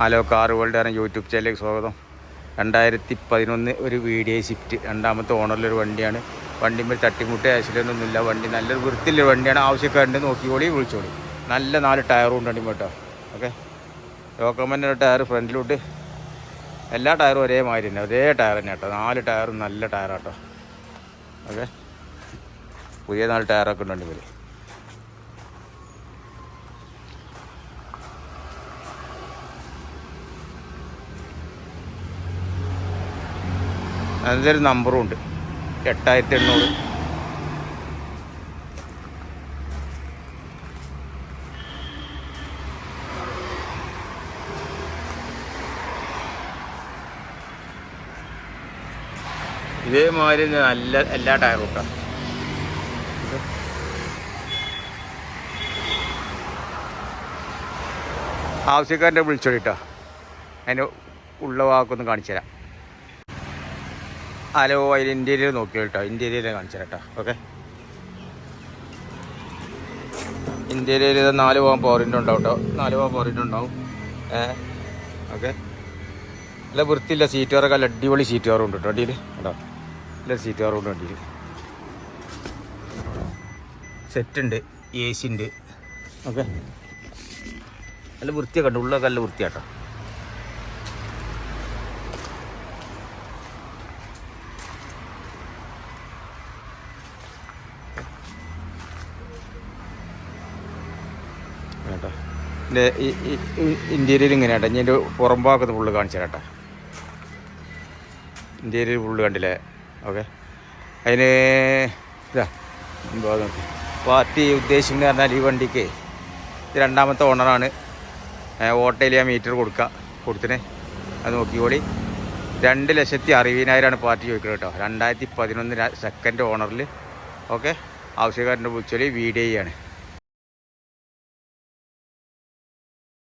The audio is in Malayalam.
ഹലോ കാർ വേൾഡ് ആണ് യൂട്യൂബ് ചാനലിലേക്ക് സ്വാഗതം. രണ്ടായിരത്തി പതിനൊന്ന് ഒരു വീഡിയോ ഷിഫ്റ്റ്. രണ്ടാമത്തെ ഓണറിലൊരു വണ്ടിയാണ്. വണ്ടിമ്മൽ തട്ടിമുട്ട് ആക്സിഡന്റ് വണ്ടി നല്ലൊരു വൃത്തിയിലൊരു വണ്ടിയാണ്. ആവശ്യക്കാരുണ്ട് നോക്കിക്കോളി വിളിച്ചോളി. നല്ല നാല് ടയറും ഉണ്ട് വണ്ടി കേട്ടോ ഓക്കെ? ലോക്കമ്മന്റെ ടയർ ഫ്രണ്ടിലോട്ട്. എല്ലാ ടയറും ഒരേ മാതിരി തന്നെ. ഒരേ ടയർ തന്നെ കേട്ടോ. നാല് ടയറും നല്ല ടയറാട്ടോ. ഓക്കെ? പുതിയ നാല് ടയറൊക്കെ ഉണ്ട് വണ്ടിമ്മൽ അതിന്റെ ഒരു നമ്പറും ഉണ്ട്. എട്ടായിരത്തി എണ്ണൂറ് ഇതേമാതിരി നല്ല എല്ലാ ടയറും കേട്ടോ ആവശ്യക്കാരന്റെ വിളിച്ചോളിട്ടോ അതിന്റെ ഉള്ള വാക്കൊന്ന് കാണിച്ചു തരാം ഹലോ അതിൽ ഇന്റീരിയർ നോക്കി കേട്ടോ? ഇന്റീരിയർ കാണിച്ചു കേട്ടോ. ഓക്കെ. ഇന്റീരിയർ ഇത് നാല് പോകാൻ പോറിന്റെ ഉണ്ടാവും കേട്ടോ. നാല് പോകാൻ പോറിന്റെ ഉണ്ടാവും. ഏ? ഓക്കെ. നല്ല വൃത്തിയില്ല സീറ്റ് വേറെ നല്ല അടിപൊളി സീറ്റ് വേറെ ഉണ്ട് കേട്ടോ വണ്ടിയിൽ. കേട്ടോ നല്ല സീറ്റ് വേറെ ഉണ്ട് വണ്ടിയിൽ. സെറ്റ് ഉണ്ട് എ സി ഉണ്ട്. ഓക്കെ. നല്ല വൃത്തിയൊക്കെ ഉണ്ട് ഉള്ളൊക്കെ നല്ല വൃത്തിയാട്ടോ കേട്ടോ ഈ ഇന്റീരിയർ ഇങ്ങനെ കേട്ടോ ഇനി എന്റെ പുറം ഭാഗത്ത് ഫുള്ള് കാണിച്ചു കേട്ടോ. ഇന്റീരിയർ ഫുള്ള് കണ്ടില്ലേ? ഓക്കെ അതിന് ഇതാ പാർട്ടി ഉദ്ദേശം ഉദ്ദേശിക്കുന്നത് പറഞ്ഞാൽ ഈ വണ്ടിക്ക് രണ്ടാമത്തെ ഓണറാണ്. ഓട്ടോയിൽ ആ മീറ്റർ കൊടുക്കുക കൊടുത്തിന്. അത് നോക്കിക്കോളി രണ്ട് ലക്ഷത്തി അറുപതിനായിരമാണ് പാർട്ടി ചോദിക്കുന്നത് കേട്ടോ. രണ്ടായിരത്തി പതിനൊന്ന് സെക്കൻഡ് ഓണറിൽ ഓക്കെ ആവശ്യക്കാരന്റെ വിളിച്ചോളി വീഡിയോ ചെയ്യാണ്.